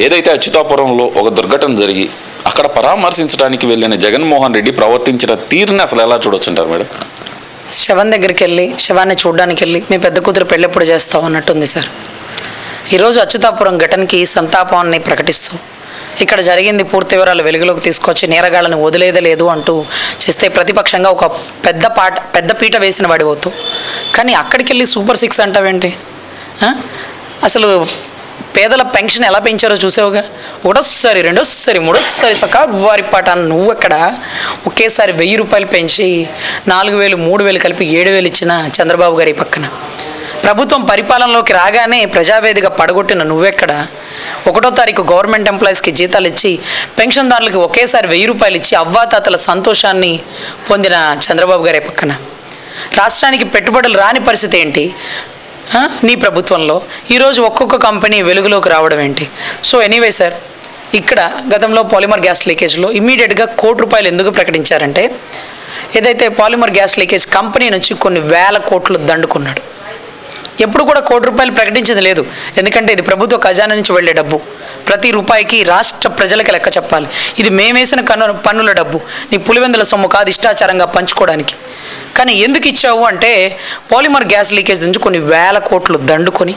ఏదైతే అచ్యుతాపురంలో ఒక దుర్ఘటన జరిగి అక్కడ పరామర్శించడానికి వెళ్ళిన జగన్మోహన్ రెడ్డి ప్రవర్తించిన తీరుని అసలు ఎలా చూడొచ్చుంటారు మేడం? శవం దగ్గరికి వెళ్ళి శవాన్ని చూడడానికి వెళ్ళి మీ పెద్ద కూతురు పెళ్ళెప్పుడు చేస్తావు అన్నట్టుంది సార్. ఈరోజు అచ్యుతాపురం ఘటనకి సంతాపాన్ని ప్రకటిస్తూ ఇక్కడ జరిగింది పూర్తి వివరాలు వెలుగులోకి తీసుకొచ్చి నేరగాళ్ళని వదిలేదే లేదు అంటూ చేస్తే ప్రతిపక్షంగా ఒక పెద్ద పాట పెద్ద పీట వేసిన వాడిపోతూ కానీ అక్కడికి వెళ్ళి సూపర్ సిక్స్ అంటావేంటి? అసలు పేదల పెన్షన్ ఎలా పెంచారో చూసావుగా? ఒకటోసారి రెండోసారి మూడోసారి సకా వారి పాట నువ్వు అక్కడ ఒకేసారి వెయ్యి రూపాయలు పెంచి నాలుగు వేలు మూడు వేలు కలిపి ఏడు వేలు ఇచ్చిన చంద్రబాబు గారి పక్కన. ప్రభుత్వం పరిపాలనలోకి రాగానే ప్రజావేదిక పడగొట్టిన నువ్వెక్కడ? ఒకటో తారీఖు గవర్నమెంట్ ఎంప్లాయీస్కి జీతాలు ఇచ్చి పెన్షన్దారులకు ఒకేసారి వెయ్యి రూపాయలు ఇచ్చి అవ్వాతాతల సంతోషాన్ని పొందిన చంద్రబాబు గారి పక్కన. రాష్ట్రానికి పెట్టుబడులు రాని పరిస్థితి ఏంటి? నీ ప్రభుత్వంలో. ఈరోజు ఒక్కొక్క కంపెనీ వెలుగులోకి రావడం ఏంటి? సో ఎనీవే సార్ ఇక్కడ గతంలో పాలిమర్ గ్యాస్ లీకేజ్లో ఇమీడియట్గా కోటి రూపాయలు ఎందుకు ప్రకటించారంటే ఏదైతే పాలిమర్ గ్యాస్ లీకేజ్ కంపెనీ నుంచి కొన్ని వేల కోట్లు దండుకున్నాడు. ఎప్పుడు కూడా కోటి రూపాయలు ప్రకటించింది లేదు. ఎందుకంటే ఇది ప్రభుత్వ ఖజానా నుంచి వెళ్ళే డబ్బు. ప్రతి రూపాయికి రాష్ట్ర ప్రజలకు లెక్క చెప్పాలి. ఇది మేమేసిన కన్ను పన్నుల డబ్బు. నీ పులివెందుల సొమ్ము కాదు ఇష్టాచారంగా పంచుకోవడానికి. కానీ ఎందుకు ఇచ్చావు అంటే పాలిమర్ గ్యాస్ లీకేజ్ నుంచి కొన్ని వేల కోట్లు దండుకొని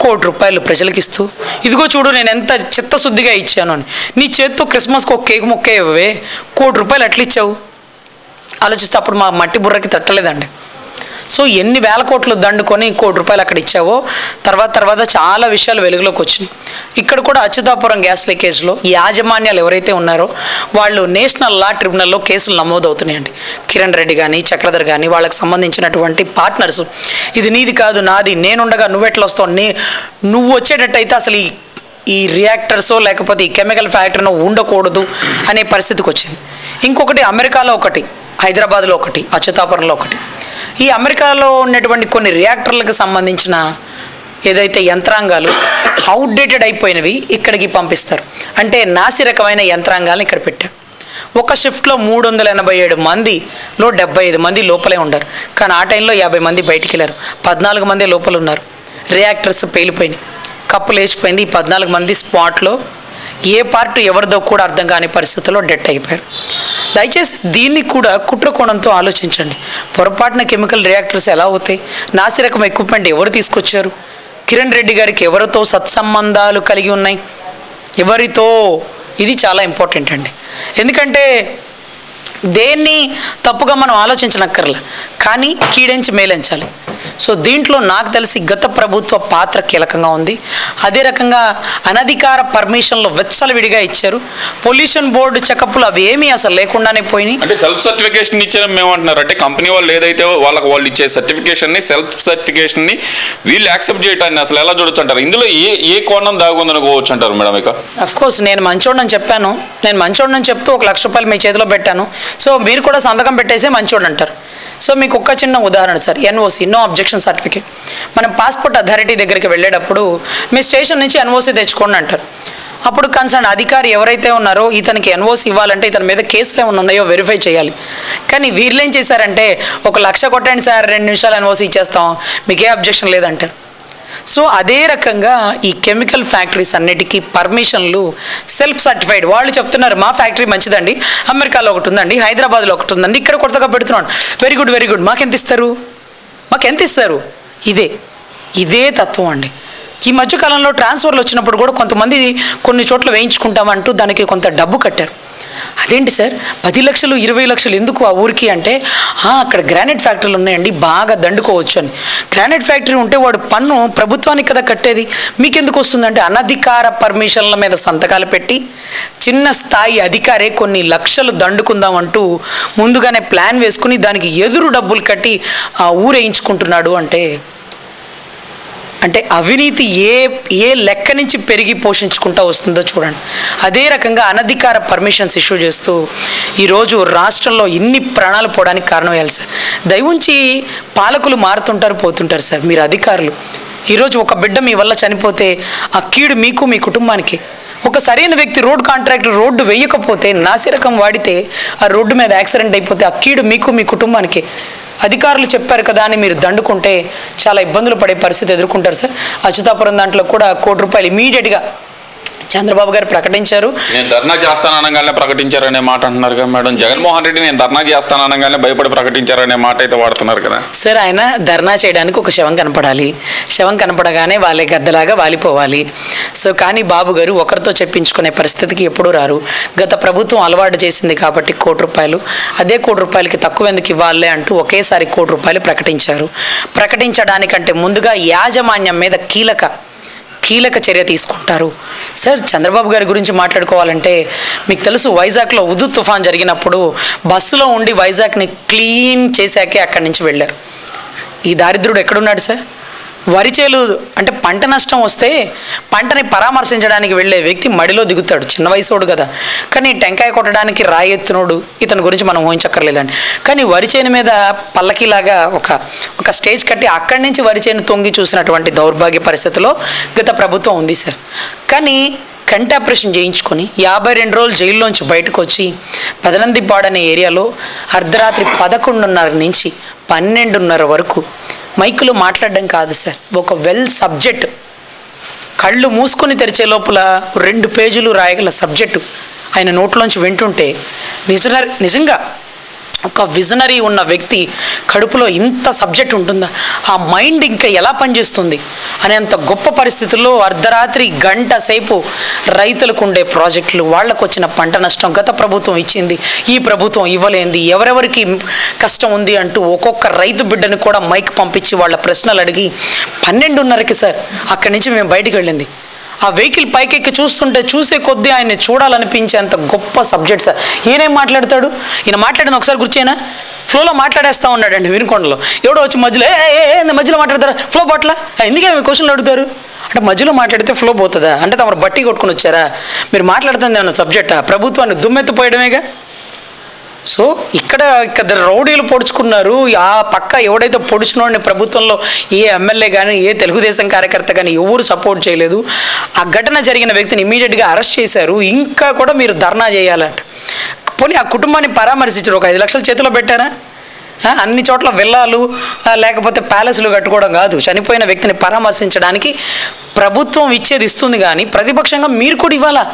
కోటి రూపాయలు ప్రజలకు ఇస్తూ ఇదిగో చూడు నేను ఎంత చిత్తశుద్ధిగా ఇచ్చాను అని. నీ చేత్తో క్రిస్మస్కి ఒక కేక్ మొక్క ఇవ్వవే కోటి రూపాయలు అట్లా ఇచ్చావు ఆలోచిస్తే అప్పుడు మా మట్టి బుర్రకి తట్టలేదండి. సో ఎన్ని వేల కోట్లు దండుకొని కోటి రూపాయలు అక్కడ ఇచ్చావో తర్వాత తర్వాత చాలా విషయాలు వెలుగులోకి వచ్చినాయి. ఇక్కడ కూడా అచ్యుతాపురం గ్యాస్ లీకేజ్లో యాజమాన్యాలు ఎవరైతే ఉన్నారో వాళ్ళు నేషనల్ లా ట్రిబ్యునల్లో కేసులు నమోదవుతున్నాయండి. కిరణ్ రెడ్డి కానీ చక్రధర్ కానీ వాళ్ళకి సంబంధించినటువంటి పార్ట్నర్స్. ఇది నీది కాదు నాది నేనుండగా నువ్వెట్లా వస్తావు? నే నువ్వు వచ్చేటట్టయితే అసలు ఈ ఈ రియాక్టర్సో లేకపోతే ఈ కెమికల్ ఫ్యాక్టరీనో ఉండకూడదు అనే పరిస్థితికి వచ్చింది. ఇంకొకటి అమెరికాలో ఒకటి హైదరాబాద్లో ఒకటి అచ్యుతాపురంలో ఒకటి. ఈ అమెరికాలో ఉన్నటువంటి కొన్ని రియాక్టర్లకు సంబంధించిన ఏదైతే యంత్రాంగాలు అవుట్డేటెడ్ అయిపోయినవి ఇక్కడికి పంపిస్తారు. అంటే నాసి రకమైన యంత్రాంగాలను ఇక్కడ పెట్టారు. ఒక షిఫ్ట్లో మూడు వందల ఎనభై ఏడు మందిలో డెబ్బై ఐదు మంది లోపలే ఉండరు. కానీ ఆ టైంలో యాభై మంది బయటికి వెళ్ళారు. పద్నాలుగు మంది లోపల ఉన్నారు రియాక్టర్స్ పేలిపోయినాయి. కప్పు లేచిపోయింది ఈ పద్నాలుగు మంది స్పాట్లో ఏ పార్ట్ ఎవరిదో కూడా అర్థం కాని పరిస్థితుల్లో డెట్ అయిపోయారు. దయచేసి దీన్ని కూడా కుట్ర కోణంతో ఆలోచించండి. పొరపాటున కెమికల్ రియాక్టర్స్ ఎలా అవుతాయి? నాసిరకం ఎక్విప్మెంట్ ఎవరు తీసుకొచ్చారు? కిరణ్ రెడ్డి గారికి ఎవరితో సత్సంబంధాలు కలిగి ఉన్నాయి? ఎవరితో? ఇది చాలా ఇంపార్టెంట్ అండి. ఎందుకంటే దేన్ని తప్పుగా మనం ఆలోచించనక్కర్లే. కానీ కీడించి మేలించాలి. సో దీంట్లో నాకు తెలిసి గత ప్రభుత్వ పాత్ర కీలకంగా ఉంది. అదే రకంగా అనధికార పర్మిషన్లు వెచ్చలవిడిగా ఇచ్చారు. పొల్యూషన్ బోర్డు చెకప్లు అవి ఏమీ అసలు లేకుండానే పోయినాయి. అంటే సెల్ఫ్ సర్టిఫికేషన్ ఇచ్చిన మేము అంటున్నారు. అంటే కంపెనీ వాళ్ళు ఏదైతే వాళ్ళకి వాళ్ళు ఇచ్చే సర్టిఫికేషన్ని సెల్ఫ్ సర్టిఫికేషన్ని వీళ్ళు యాక్సెప్ట్ చేయటాన్ని అసలు ఎలా చూడొచ్చు అంటారు? ఇందులో ఏ ఏ కోణం దాగుందనుకోవచ్చు అంటారు మేడం ఇక? కోర్స్ నేను మంచోడని చెప్పాను. నేను మంచోడని చెప్తూ ఒక లక్ష రూపాయలు మీ చేతిలో పెట్టాను. సో మీరు కూడా సంతకం పెట్టేసి మంచోడు అంటారు సో మీకు ఒక్క చిన్న ఉదాహరణ sir NOC no objection certificate. మనం పాస్పోర్ట్ అథారిటీ దగ్గరికి వెళ్ళేటప్పుడు మీ స్టేషన్ నుంచి ఎన్ఓసి తెచ్చుకోండి అంటారు. అప్పుడు కన్సర్న్ అధికారి ఎవరైతే ఉన్నారో ఇతనికి ఎన్ఓసి ఇవ్వాలంటే ఇతని మీద కేసులు ఏమైనా ఉన్నాయో వెరిఫై చేయాలి. కానీ వీళ్ళు ఏం చేశారంటే ఒక లక్ష కొట్టండి సార్ రెండు నిమిషాలు ఎన్ఓసి ఇచ్చేస్తాం మీకే అబ్జెక్షన్ లేదంటారు. సో అదే రకంగా ఈ కెమికల్ ఫ్యాక్టరీస్ అన్నిటికీ పర్మిషన్లు సెల్ఫ్ సర్టిఫైడ్ వాళ్ళు చెప్తున్నారు మా ఫ్యాక్టరీ మంచిదండి అమెరికాలో ఒకటి ఉందండి హైదరాబాద్లో ఒకటి ఉందండి ఇక్కడ కొత్తగా పెడుతున్నాడు వెరీ గుడ్ వెరీ గుడ్ మాకెంత ఇస్తారు? మాకెంత ఇస్తారు? ఇదే ఇదే తత్వం అండి. ఈ మధ్యకాలంలో ట్రాన్స్ఫర్లు వచ్చినప్పుడు కూడా కొంతమంది కొన్ని చోట్ల వేయించుకుంటామంటూ దానికి కొంత డబ్బు కట్టారు. అదేంటి సార్? పది లక్షలు ఇరవై లక్షలు ఎందుకు ఆ ఊరికి అంటే అక్కడ గ్రానైట్ ఫ్యాక్టరీలు ఉన్నాయండి బాగా దండుకోవచ్చు అని. గ్రానైట్ ఫ్యాక్టరీ ఉంటే వాడు పన్ను ప్రభుత్వానికి కదా కట్టేది. మీకెందుకు వస్తుందంటే అనధికార పర్మిషన్ల మీద సంతకాలు పెట్టి చిన్న స్థాయి అధికారే కొన్ని లక్షలు దండుకుందాం అంటూ ముందుగానే ప్లాన్ వేసుకుని దానికి ఎదురు డబ్బులు కట్టి ఆ ఊరేయించుకుంటున్నాడు అంటే అంటే అవినీతి ఏ ఏ లెక్క నుంచి పెరిగి పోషించుకుంటూ వస్తుందో చూడండి. అదే రకంగా అనధికార పర్మిషన్స్ ఇష్యూ చేస్తూ ఈరోజు రాష్ట్రంలో ఇన్ని ప్రాణాలు పోవడానికి కారణం వేయాలి సార్? దయవుంచి పాలకులు మారుతుంటారు పోతుంటారు సార్ మీరు అధికారులు. ఈరోజు ఒక బిడ్డ మీ వల్ల చనిపోతే ఆ కీడు మీకు మీ కుటుంబానికి. ఒక సరైన వ్యక్తి రోడ్ కాంట్రాక్టర్ రోడ్డు వేయకపోతే నాసిరకం వాడితే ఆ రోడ్డు మీద యాక్సిడెంట్ అయిపోతే ఆ కీడు మీకు మీ కుటుంబానికి. అధికారులు చెప్పారు కదా అని మీరు దండుకుంటే చాలా ఇబ్బందులు పడే పరిస్థితి ఎదుర్కొంటారు సార్. అచ్యుతాపురం దాంట్లో కూడా కోటి రూపాయలు ఇమీడియట్గా చంద్రబాబు గారు ప్రకటించారు. నేను ధర్నా చేస్తాననగానే ప్రకటించారనే మాట అంటున్నారు కదా మేడం. జగన్మోహన్ రెడ్డి నేను ధర్నా చేస్తాననగానే భయపడి ప్రకటించారనే మాట అయితే వాడుతున్నారు కదా. సార్ ఆయన ధర్నా చేయడానికి ఒక శవం కనపడాలి. శవం కనపడగానే వాళ్ళే గద్దలాగా వాలిపోవాలి. సో కానీ బాబు గారు ఒకరితో చెప్పించుకునే పరిస్థితికి ఎప్పుడూ రారు. గత ప్రభుత్వం అలవాటు చేసింది కాబట్టి కోటి రూపాయలు. అదే కోటి రూపాయలకి తక్కువ ఎందుకు ఇవ్వాలే అంటూ ఒకేసారి కోటి రూపాయలు ప్రకటించారు. ప్రకటించడానికంటే ముందుగా యాజమాన్యం మీద కీలక కీలక చర్య తీసుకుంటారు. సార్ చంద్రబాబు గారి గురించి మాట్లాడుకోవాలంటే మీకు తెలుసు వైజాగ్లో ఉదు తుఫాన్ జరిగినప్పుడు బస్సులో ఉండి వైజాగ్ని క్లీన్ చేశాకే అక్కడి నుంచి వెళ్ళారు. ఈ దారిద్రుడు ఎక్కడున్నాడు సార్? వరి చేలు అంటే పంట నష్టం వస్తే పంటని పరామర్శించడానికి వెళ్ళే వ్యక్తి మడిలో దిగుతాడు. చిన్న వయసోడు కదా. కానీ టెంకాయ కొట్టడానికి రాయెత్తునోడు ఇతని గురించి మనం ఊహించక్కర్లేదండి. కానీ వరి చేను మీద పల్లకిలాగా ఒక ఒక స్టేజ్ కట్టి అక్కడి నుంచి వరి చేను తొంగి చూసినటువంటి దౌర్భాగ్య పరిస్థితిలో గత ప్రభుత్వం ఉంది సార్. కానీ కంటి ఆపరేషన్ చేయించుకొని యాభై రెండు రోజులు జైల్లోంచి బయటకు వచ్చి పదనందిపాడు అనే ఏరియాలో అర్ధరాత్రి పదకొండున్నర నుంచి పన్నెండున్నర వరకు మైకులో మాట్లాడడం కాదు సార్. ఒక వెల్ సబ్జెక్ట్ కళ్ళు మూసుకొని తెరిచే లోపల రెండు పేజీలు రాయగల సబ్జెక్టు ఆయన నోట్లోంచి వింటుంటే నిజ నిజంగా ఒక విజనరీ ఉన్న వ్యక్తి కడుపులో ఇంత సబ్జెక్ట్ ఉంటుందా? ఆ మైండ్ ఇంకా ఎలా పనిచేస్తుంది? అనేంత గొప్ప పరిస్థితుల్లో అర్ధరాత్రి గంట సేపు రైతులకు ఉండే ప్రాజెక్టులు వాళ్ళకు వచ్చిన పంట నష్టం గత ప్రభుత్వం ఇచ్చింది ఈ ప్రభుత్వం ఇవ్వలేంది ఎవరెవరికి కష్టం ఉంది అంటూ ఒక్కొక్క రైతు బిడ్డని కూడా మైక్ పంపించి వాళ్ళ ప్రశ్నలు అడిగి పన్నెండున్నరకి సార్ అక్కడి నుంచి మేము బయటికి వెళ్ళింది. ఆ వెహికల్ పైకెక్కి చూస్తుంటే చూసే కొద్దీ ఆయన్ని చూడాలనిపించేంత గొప్ప సబ్జెక్ట్ సార్. ఈయనేం మాట్లాడతాడు? ఈయన మాట్లాడిన ఒకసారి గుర్చేనా ఫ్లోలో మాట్లాడేస్తా ఉన్నాడండి వినుకొండలో. ఎవడో వచ్చి మధ్యలో ఏ ఏ, మధ్యలో మాట్లాడతారా? ఫ్లో పట్ల ఎందుకే మీ క్వశ్చన్లు అడుగుతారు? అంటే మధ్యలో మాట్లాడితే ఫ్లో పోతుందా? అంటే తమరు బట్టి కొట్టుకొని వచ్చారా? మీరు మాట్లాడుతుంది ఏమన్నా సబ్జెక్టా? ప్రభుత్వాన్ని దుమ్మెత్తిపోయడమేగా? సో ఇక్కడ ఇక్కడ రౌడీలు పొడుచుకున్నారు. ఆ పక్క ఎవడైతే పొడిచినోడిని ప్రభుత్వంలో ఏ ఎమ్మెల్యే కానీ ఏ తెలుగుదేశం కార్యకర్త కానీ ఎవరు సపోర్ట్ చేయలేదు. ఆ ఘటన జరిగిన వ్యక్తిని ఇమీడియట్గా అరెస్ట్ చేశారు. ఇంకా కూడా మీరు ధర్నా చేయాలంట. పోనీ ఆ కుటుంబాన్ని పరామర్శించారు. ఒక ఐదు లక్షల చేతిలో పెట్టారా? అన్ని చోట్ల విల్లాలు లేకపోతే ప్యాలెస్లు కట్టుకోవడం కాదు. చనిపోయిన వ్యక్తిని పరామర్శించడానికి ప్రభుత్వం ఇచ్చేది ఇస్తుంది కానీ ప్రతిపక్షంగా మీరు కూడా ఇవ్వాలా?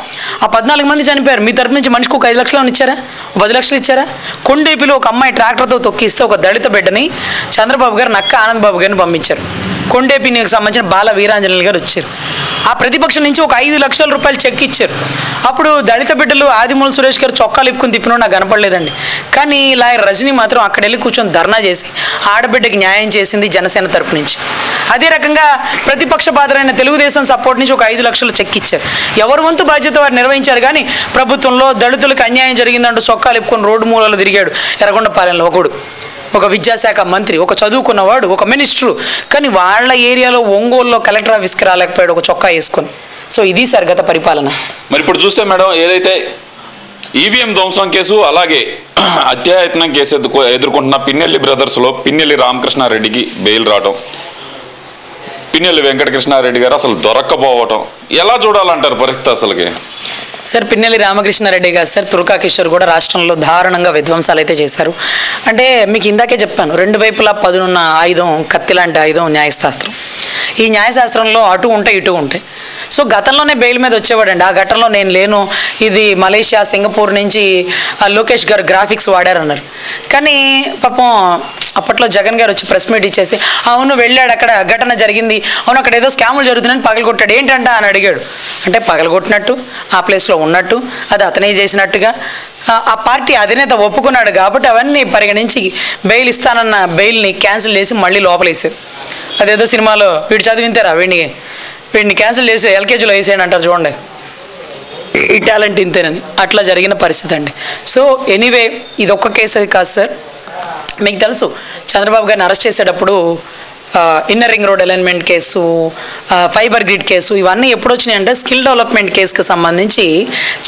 ఆ పద్నాలుగు మంది చనిపోయారు. మీ తరపు నుంచి మనిషికి ఒక ఐదు లక్షలు ఇచ్చారా? పది లక్షలు ఇచ్చారా? కొండేపిలో ఒక అమ్మాయి ట్రాక్టర్తో తొక్కిస్తే ఒక దళిత బిడ్డని చంద్రబాబు గారు నక్క ఆనంద్ బాబు గారిని పంపించారు. కొండేపీకి సంబంధించిన బాల వీరాంజనేయులు గారు వచ్చారు. ఆ ప్రతిపక్షం నుంచి ఒక ఐదు లక్షల రూపాయలు చెక్ ఇచ్చారు. అప్పుడు దళిత బిడ్డలు ఆదిమూల సురేష్ గారు చొక్కాలు ఇప్పుకుని తిప్పినో నాకు కనపడలేదండి. కానీ ఇలా రజనీ మాత్రం అక్కడ వెళ్ళి కూర్చొని ధర్నా చేసి ఆడబిడ్డకి న్యాయం చేసింది జనసేన తరపు నుంచి. అదే రకంగా ప్రతిపక్ష పాత్రైన తెలుగుదేశం సపోర్ట్ నుంచి ఒక ఐదు లక్షలు చెక్ ఇచ్చారు. ఎవరి వంతు బాధ్యత వారు నిర్వహించారు కానీ ప్రభుత్వంలో దళితులకు అన్యాయం జరిగిందంటూ చొక్కాలు ఇప్పుకొని రోడ్డు మూలలో తిరిగాడు ఎర్రగొండపాలెంలో ఒకడు ఒక విద్యాశాఖ మంత్రి ఒక చదువుకున్నవాడు ఒక మినిస్టరు కానీ వాళ్ళ ఏరియాలో ఒంగోలులో కలెక్టర్ ఆఫీస్కి రాలేకపోయాడు ఒక చొక్కా వేసుకొని. సో ఇది సార్ గత పరిపాలన. మరి ఇప్పుడు చూస్తే మేడం ఏదైతే ఈవీఎం ధ్వంసం కేసు అలాగే అత్యాయత్నం కేసు ఎదుర్కొ ఎదుర్కొంటున్న పిన్నెల్లి బ్రదర్స్లో పిన్నెల్లి రామకృష్ణారెడ్డికి బెయిల్ రావటం పిన్నెల్లి వెంకటకృష్ణారెడ్డి గారు అసలు దొరక్కపోవటం ఎలా చూడాలంటారు పరిస్థితి అసలుకి? సార్ పిన్నెల్లి రామకృష్ణారెడ్డి గారు సార్ తుర్కా కిషోర్ కూడా రాష్ట్రంలో దారుణంగా విధ్వంసాలు అయితే చేశారు. అంటే మీకు ఇందాకే చెప్పాను రెండు వైపులా పదునున్న ఆయుధం కత్తి లాంటి ఆయుధం న్యాయశాస్త్రం. ఈ న్యాయశాస్త్రంలో అటు ఉంటాయి ఇటు ఉంటాయి. సో గతంలోనే బెయిల్ మీద వచ్చేవాడండి. ఆ ఘటనలో నేను లేను. ఇది మలేషియా సింగపూర్ నుంచి ఆ లోకేష్ గారు గ్రాఫిక్స్ వాడారన్నారు. కానీ పాపం అప్పట్లో జగన్ గారు వచ్చి ప్రెస్ మీట్ ఇచ్చేసి అవును వెళ్ళాడు అక్కడ ఘటన జరిగింది. అవును అక్కడ ఏదో స్కాములు జరుగుతున్నాయని పగలగొట్టాడు. ఏంటంట? అని అడిగాడు. అంటే పగలగొట్టినట్టు ఆ ప్లేస్లో ఉన్నట్టు అది అతనే చేసినట్టుగా. ఆ- పార్టీ అధినేత ఒప్పుకున్నాడు కాబట్టి అవన్నీ పరిగణించి బెయిల్ ఇస్తానన్న బెయిల్ని క్యాన్సిల్ చేసి మళ్ళీ లోపలేసారు అదేదో సినిమాలో వీడు చదివింతారా వీడిని? వీడిని క్యాన్సిల్ చేసి ఎల్కేజీలో వేసేయండి అంటారు చూడండి. ఈ టాలెంట్ ఇంతేనని. అట్లా జరిగిన పరిస్థితి అండి. సో ఎనీవే ఇది ఒక్క కేసు కాదు సార్. మీకు తెలుసు చంద్రబాబు గారిని అరెస్ట్ చేసేటప్పుడు inner ring road alignment case fibre grid case ఇవన్నీ ఎప్పుడు వచ్చినాయంటే స్కిల్ డెవలప్మెంట్ కేసుకి సంబంధించి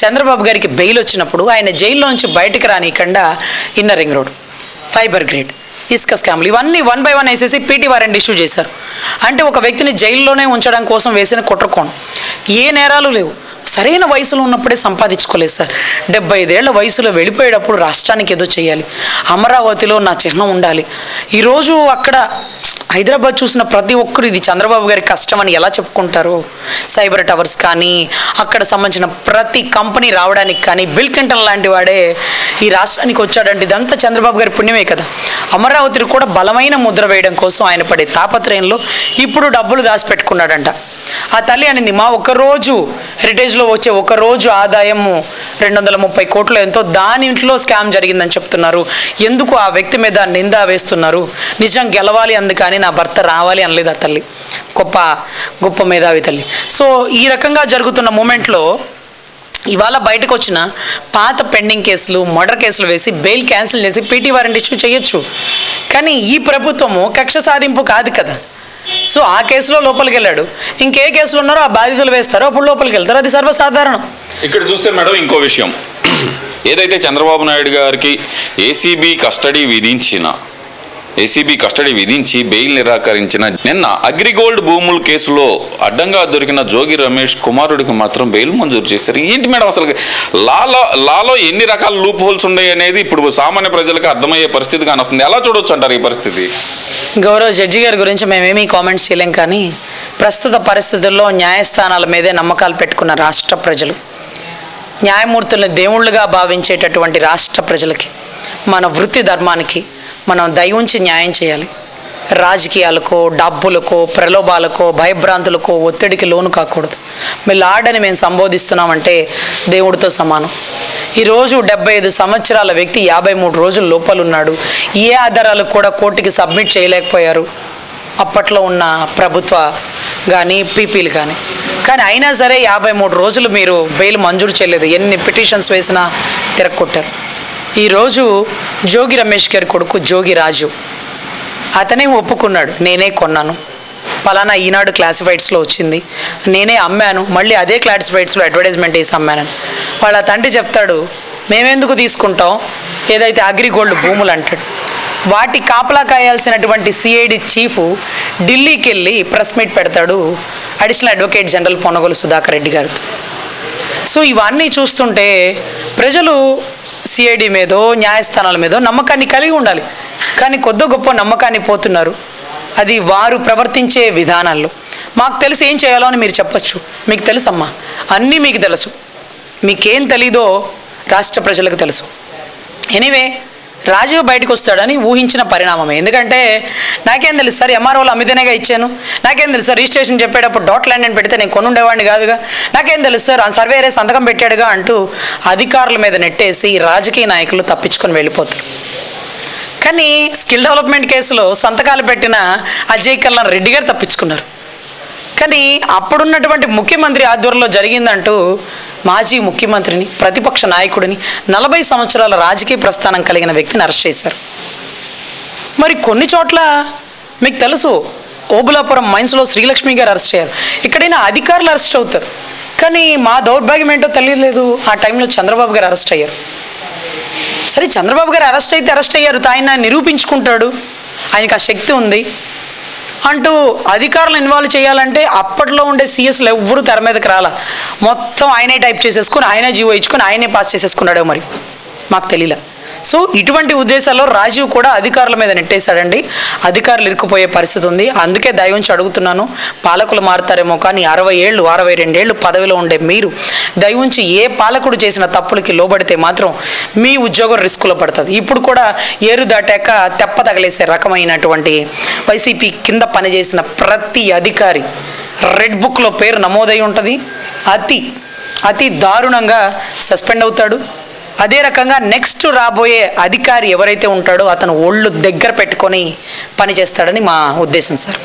చంద్రబాబు గారికి బెయిల్ వచ్చినప్పుడు ఆయన జైల్లోంచి బయటకు రానియకుండా inner ring road fibre grid ఇసుక స్కామ్లు ఇవన్నీ వన్ బై వన్ వేసేసి పీటీ వారెంట్ ఇష్యూ చేశారు. అంటే ఒక వ్యక్తిని జైల్లోనే ఉంచడం కోసం వేసిన కుట్రకోణం. ఏ నేరాలు లేవు. సరైన వయసులో ఉన్నప్పుడే సంపాదించుకోలేదు సార్. డెబ్బై ఐదేళ్ళ వయసులో వెళ్ళిపోయేటప్పుడు రాష్ట్రానికి ఏదో చేయాలి. అమరావతిలో నా చిహ్నం ఉండాలి. ఈరోజు అక్కడ హైదరాబాద్ చూసిన ప్రతి ఒక్కరు ఇది చంద్రబాబు గారి కష్టం అని ఎలా చెప్పుకుంటారు? సైబర్ టవర్స్ కానీ అక్కడ సంబంధించిన ప్రతి కంపెనీ రావడానికి కానీ బిల్ కింటన్ లాంటి వాడే ఈ రాష్ట్రానికి వచ్చాడంటే ఇదంతా చంద్రబాబు గారి పుణ్యమే కదా. అమరావతిని కూడా బలమైన ముద్ర వేయడం కోసం ఆయన పడే తాపత్రయంలో ఇప్పుడు డబ్బులు దాచిపెట్టుకున్నాడంట. ఆ తల్లి అనింది మా ఒక రోజు హెరిటేజ్లో వచ్చే ఒకరోజు ఆదాయము రెండు వందల ముప్పై కోట్లు ఎంతో దానింట్లో స్కామ్ జరిగిందని చెప్తున్నారు. ఎందుకు ఆ వ్యక్తి మీద నింద వేస్తున్నారు? నిజం గెలవాలి అందుకని నా భర్త రావాలి అనలేదు ఆ తల్లి? గొప్ప గొప్ప మేధావి తల్లి. సో ఈ రకంగా జరుగుతున్న మూమెంట్లో ఇవాళ బయటకు వచ్చిన పాత పెండింగ్ కేసులు మర్డర్ కేసులు వేసి బెయిల్ క్యాన్సిల్ చేసి పీటీ వారెంట్ ఇష్యూ చేయొచ్చు. కానీ ఈ ప్రభుత్వము కక్ష సాధింపు కాదు కదా. సో ఆ కేసులో లోపలికి వెళ్ళాడు. ఇంకే కేసులు ఉన్నారో ఆ బాధితులు వేస్తారో అప్పుడు లోపలికి వెళ్తారు. అది సర్వసాధారణం. ఇక్కడ చూస్తే మేడం ఇంకో విషయం. ఏదైతే చంద్రబాబు నాయుడు గారికి ఏసీబీ కస్టడీ విధించిన ఏసీబీ కస్టడీ విధించి బెయిల్ నిరాకరించిన నిన్న అగ్రిగోల్డ్ భూముల కేసులో అడ్డంగా దొరికిన జోగి రమేష్ కుమారుడికి మాత్రం బెయిల్ మంజూరు చేశారు. ఏంటి మేడం అసలు లాలో లాలో ఎన్ని రకాల లూప్ హోల్స్ ఉన్నాయి అనేది ఇప్పుడు సామాన్య ప్రజలకు అర్థమయ్యే పరిస్థితి కానీ వస్తుంది ఎలా చూడొచ్చు అంటారు ఈ పరిస్థితి? గౌరవ జడ్జి గారి గురించి మేమేమీ కామెంట్స్ చేయలేం కానీ ప్రస్తుత పరిస్థితుల్లో న్యాయస్థానాల మీదే నమ్మకాలు పెట్టుకున్న రాష్ట్ర ప్రజలు న్యాయమూర్తులను దేవుళ్ళుగా భావించేటటువంటి రాష్ట్ర ప్రజలకి మన వృత్తి ధర్మానికి మనం దయవుంచి ఉంచి న్యాయం చేయాలి. రాజకీయాలకో డబ్బులకో ప్రలోభాలకో భయభ్రాంతులకో ఒత్తిడికి లోను కాకూడదు. మీ లార్డని మేము సంబోధిస్తున్నామంటే దేవుడితో సమానం. ఈరోజు డెబ్బై ఐదు సంవత్సరాల వ్యక్తి యాభై మూడు రోజులు లోపలున్నాడు. ఏ ఆధారాలు కూడా కోర్టుకి సబ్మిట్ చేయలేకపోయారు. అప్పట్లో ఉన్న ప్రభుత్వ కానీ పీపీలు కానీ కానీ అయినా సరే యాభై మూడు రోజులు మీరు బెయిల్ మంజూరు చేయలేదు. ఎన్ని పిటిషన్స్ వేసినా తిరగొట్టారు ఈరోజు జోగి రమేష్ గారి కొడుకు జోగి రాజు. అతనే ఒప్పుకున్నాడు నేనే కొన్నాను. పలానా ఈనాడు క్లాసిఫైడ్స్లో వచ్చింది. నేనే అమ్మాను మళ్ళీ అదే క్లాసిఫైడ్స్లో అడ్వర్టైజ్మెంట్ వేసి అమ్మాను. వాళ్ళ తండ్రి చెప్తాడు మేమెందుకు తీసుకుంటాం? ఏదైతే అగ్రిగోల్డ్ భూములు అంటాడు. వాటి కాపలా కాయాల్సినటువంటి సిఐడి చీఫ్ ఢిల్లీకి వెళ్ళి ప్రెస్ మీట్ పెడతాడు additional advocate general Ponagolu Sudhakar Reddy గారితో సో ఇవన్నీ చూస్తుంటే ప్రజలు సిఐడి మీదో న్యాయస్థానాల మీదో నమ్మకాన్ని కలిగి ఉండాలి. కానీ కొద్ది గొప్ప నమ్మకాన్ని పోతున్నారు. అది వారు ప్రవర్తించే విధానాల్లో మాకు తెలిసి ఏం చేయాలో అని మీరు చెప్పచ్చు. మీకు తెలుసమ్మా? అన్నీ మీకు తెలుసు. మీకేం తెలీదో రాష్ట్ర ప్రజలకు తెలుసు. ఎనీవే రాజీవ్ బయటకు వస్తాడని ఊహించిన పరిణామమే. ఎందుకంటే నాకేం తెలుసు సార్ ఎంఆర్ఓలు అమ్మితేనేగా ఇచ్చాను. నాకేం తెలుసు సార్ రిజిస్ట్రేషన్ చెప్పేటప్పుడు డాట్ ల్యాండ్ అని పెడితే నేను కొనుండేవాడిని కాదుగా. నాకేం తెలుసు సార్ ఆ సర్వేరే సంతకం పెట్టాడుగా అంటూ అధికారుల మీద నెట్టేసి రాజకీయ నాయకులు తప్పించుకొని వెళ్ళిపోతారు. కానీ స్కిల్ డెవలప్మెంట్ కేసులో సంతకాలు పెట్టిన అజయ్ కల్లాన్ రెడ్డి గారు తప్పించుకున్నారు. కానీ అప్పుడున్నటువంటి ముఖ్యమంత్రి ఆధ్వర్యంలో జరిగిందంటూ మాజీ ముఖ్యమంత్రిని ప్రతిపక్ష నాయకుడిని నలభై సంవత్సరాల రాజకీయ ప్రస్థానం కలిగిన వ్యక్తిని అరెస్ట్ చేశారు. మరి కొన్ని చోట్ల మీకు తెలుసు ఓబులాపురం మైన్స్లో శ్రీలక్ష్మి గారు అరెస్ట్ అయ్యారు. ఎక్కడైనా అధికారులు అరెస్ట్ అవుతారు. కానీ మా దౌర్భాగ్యం ఏంటో తెలియలేదు. ఆ టైంలో చంద్రబాబు గారు అరెస్ట్ అయ్యారు. సరే చంద్రబాబు గారు అరెస్ట్ అయితే అరెస్ట్ అయ్యారు. ఆయన నిరూపించుకుంటాడు. ఆయనకు ఆ శక్తి ఉంది. అంటూ అధికారులు ఇన్వాల్వ్ చేయాలంటే అప్పట్లో ఉండే సీఎస్లు ఎవ్వరూ తెర మీదకి రాలా. మొత్తం ఆయనే టైప్ చేసేసుకుని ఆయనే జీవో ఇచ్చుకొని ఆయనే పాస్ చేసేసుకున్నాడో మరి. మాకు తెలియలే. సో ఇటువంటి ఉద్దేశాల్లో రాజీవ్ కూడా అధికారుల మీద నెట్టేశాడండి. అధికారులు ఇరుక్కుపోయే పరిస్థితి ఉంది. అందుకే దయవుంచి అడుగుతున్నాను పాలకులు మారుతారేమో కానీ అరవై ఏళ్ళు అరవై రెండేళ్ళు పదవిలో ఉండే మీరు దయవుంచి ఏ పాలకుడు చేసిన తప్పులకి లోబడితే మాత్రం మీ ఉద్యోగం రిస్కులో పడుతుంది. ఇప్పుడు కూడా ఏరు దాటాక తెప్ప తగలేసే రకమైనటువంటి వైసీపీ కింద పనిచేసిన ప్రతి అధికారి రెడ్ బుక్లో పేరు నమోదై ఉంటుంది. అతి అతి దారుణంగా సస్పెండ్ అవుతాడు. అదే రకంగా నెక్స్ట్ రాబోయే అధికారి ఎవరైతే ఉంటాడో అతను ఒళ్ళు దగ్గర పెట్టుకొని పనిచేస్తాడని మా ఉద్దేశం సార్